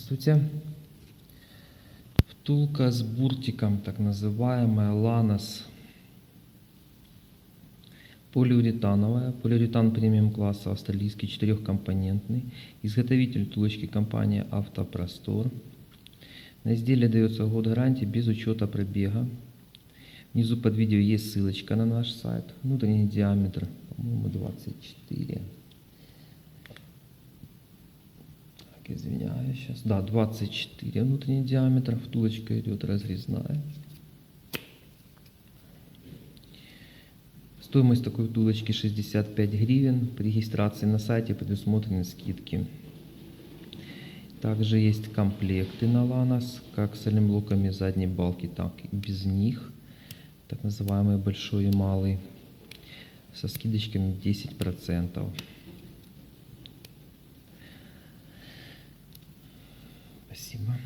Здравствуйте. Втулка с буртиком, так называемая Ланос. Полиуретановая, полиуретан премиум класса австралийский, четырехкомпонентный. Изготовитель втулочки компания Автопростор. На изделие дается год гарантии без учета пробега. Внизу под видео есть ссылочка на наш сайт. Внутренний диаметр, по-моему, 24. Извиняюсь сейчас. Да, 24 внутренний диаметр. Втулочка идет разрезная. Стоимость такой втулочки 65 гривен. При регистрации на сайте предусмотрены скидки. Также есть комплекты на Ланос, как с алюмблоками задней балки, так и без них. Так называемый большой и малый. Со скидочками 10%. Спасибо.